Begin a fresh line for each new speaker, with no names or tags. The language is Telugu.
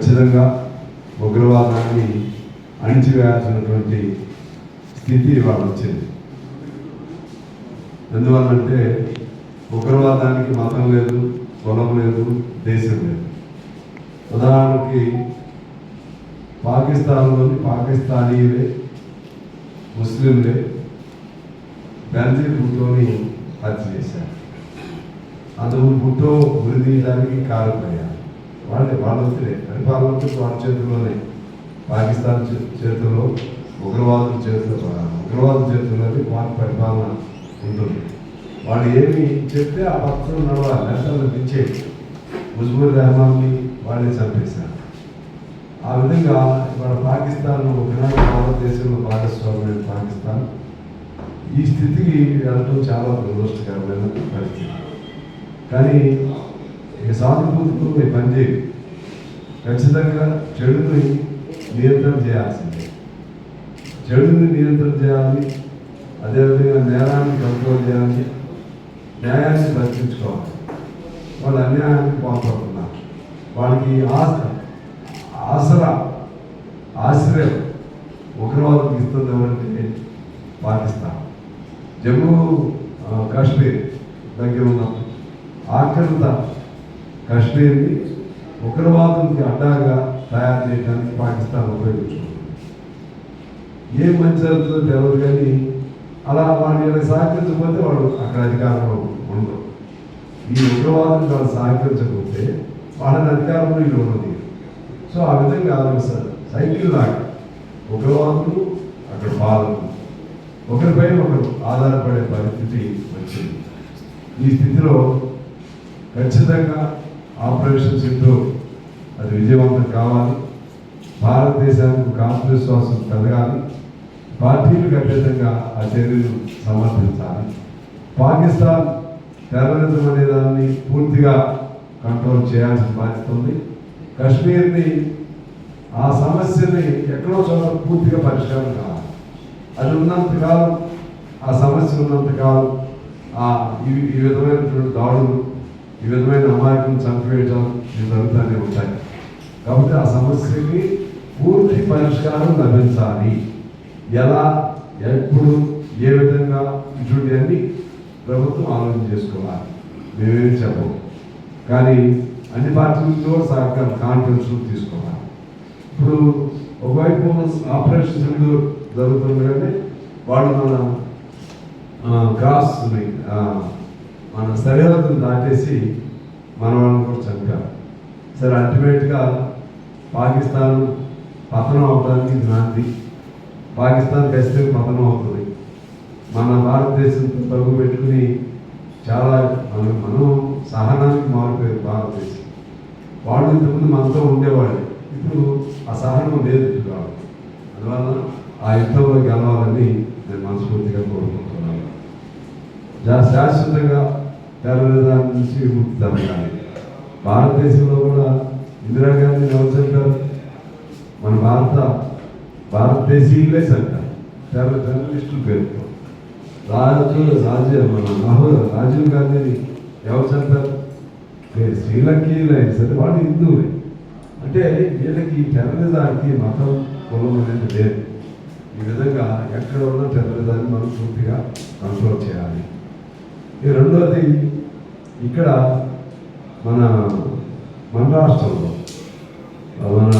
ఖచ్చితంగా ఉగ్రవాదాన్ని అణిచివేయాల్సినటువంటి స్థితి ఇవాళ వచ్చింది. ఎందువల్లంటే ఉగ్రవాదానికి మతం లేదు కులం లేదు దేశం లేదు. ఉదాహరణకి పాకిస్తాన్లోని పాకిస్తానీలే ముస్లింలే బెంజీ భూటోని హత్య చేశారు. అందుకు భుట్టో ఉరి తీయడానికి కారణమయ్యారు వాళ్ళే వాళ్ళ ఒత్తిడే పరిపాలన వాళ్ళ చేతుల్లోనే. పాకిస్తాన్ చేతుల్లో ఉగ్రవాదుల చేతుల్లో ఉగ్రవాదుల చేతుల్లోనే వాళ్ళ పరిపాలన ఉంటుంది. వాళ్ళు ఏమి చెప్తే ఆ పక్షులు నడవాలి. నేతలు దించేది ముజ్బుర్ రెహమాన్ని వాళ్ళే చంపేశారు. ఆ విధంగా ఇవాళ పాకిస్తాన్ ఒకనాడు భారతదేశంలో భాగస్వామ్యమైన పాకిస్తాన్ ఈ స్థితికి వెళ్ళడం చాలా దురదృష్టకరమైన పరిస్థితి. కానీ ఇక సానుభూతితో మీరు పని ఖచ్చితంగా చెడుని నియంత్రణ చేయాల్సిందే. చెడుని నియంత్రణ చేయాలి. అదేవిధంగా నేరాన్ని కంట్రోల్ చేయాలి. న్యాయాన్ని రక్షించుకోవాలి వాళ్ళు అన్యాయానికి పాల్పడుతున్నారు వాళ్ళకి ఆశ ఆసరా ఆశ్రయం ఉగ్రవాదం ఇస్తుంది ఎవరంటే పాకిస్తాన్. జమ్మూ కాశ్మీర్ దగ్గర ఉన్న ఆక్రమిత కాశ్మీర్ని ఉగ్రవాదంకి అడ్డాగా తయారు చేయడానికి పాకిస్తాన్ ఉపయోగించుకుంది. ఏం మంచి జరుగుతుందో తెలియదు కానీ అలా వాడిని సహకరించకపోతే వాడు అక్కడ అధికారంలో ఉండదు ఈ ఉగ్రవాదం వాళ్ళు సహకరించకపోతే వాళ్ళని అధికారంలో ఇల్లు ఉండదు. సో ఆ విధంగా ఒక స- సైకిల్ లాగా ఉగ్రవాదులు అక్కడ బాధలు ఒకరిపై ఒకరు ఆధారపడే పరిస్థితి వచ్చింది. ఈ స్థితిలో ఖచ్చితంగా ఆపరేషన్ సింధు అది విజయవంతం కావాలి. భారతదేశానికి ఒక ఆత్మవిశ్వాసం కలగాలి. పార్టీలకు అతీతంగా ఆ చర్యలు సమర్థించాలి. పాకిస్తాన్ టెర్రరిజం అనే దాన్ని పూర్తిగా కంట్రోల్ చేయాల్సిన బాధ్యత ఉంది. కశ్మీర్ని ఆ సమస్యని ఎక్కడో చోట పూర్తిగా పరిష్కారం కావాలి. అది ఉన్నంతకాలం ఆ సమస్య ఉన్నంతకాలం ఆ ఈ విధమైనటువంటి దాడులు ఈ విధమైన అమాయకం చంపివేయడం ఇవి జరుగుతూనే ఉంటాయి. కాబట్టి ఆ సమస్యకి పూర్తి పరిష్కారం లభించాలి. ఎలా ఎప్పుడు ఏ విధంగా ఇటువంటివన్నీ ప్రభుత్వం ఆలోచన చేసుకోవాలి. మేమేం చెప్పము. కానీ అన్ని పార్టీలతో సహకారం కాన్ఫరెన్స్ తీసుకోవాలి. ఇప్పుడు ఒకవైపు ఆపరేషన్ సింధు జరుగుతుంది కానీ వాళ్ళు మన క్రాస్ మన సరిహద్దును దాటేసి మన వాళ్ళని కూడా చంపారు సరే అల్టిమేట్గా పాకిస్తాన్ పతనం అవడానికి నాంది. పాకిస్తాన్ ఖచ్చితంగా పతనం అవుతుంది. మన భారతదేశంతో పరుగు పెట్టుకుని చాలా మనం మనం సహనానికి మారిపోయారు భారతదేశం. వాళ్ళు ఇంతకుముందు మనతో ఉండేవాళ్ళు. ఇప్పుడు ఆ సహనం లేదు కాబట్టి అందువల్ల ఆ యుద్ధంలో గెలవాలని నేను మనస్ఫూర్తిగా కోరుకుంటున్నాను. జా- శాశ్వతంగా టెర్రరిజం నుంచి విముక్తి జరగాలి భారతదేశంలో కూడా ఇందిరాగాంధీ ఎవరు చెప్పారు మన భారత భారతదేశీయులే చెప్పారు టెర్ర టెర్రరిస్టులు పేరుతో. రాజు రాజు మన రాహుల్ రాజీవ్ గాంధీని ఎవరు చెప్పారు శ్రీలంకీయులైనా సరే వాళ్ళు హిందువులే. అంటే వీళ్ళకి టెర్రరిజానికి మతం కులం అనేది లేదు. ఈ విధంగా ఎక్కడ ఉన్న టెర్రరిజాన్ని మనం పూర్తిగా కంట్రోల్ చేయాలి. ఈ రెండోది ఇక్కడ మన మన రాష్ట్రంలో మన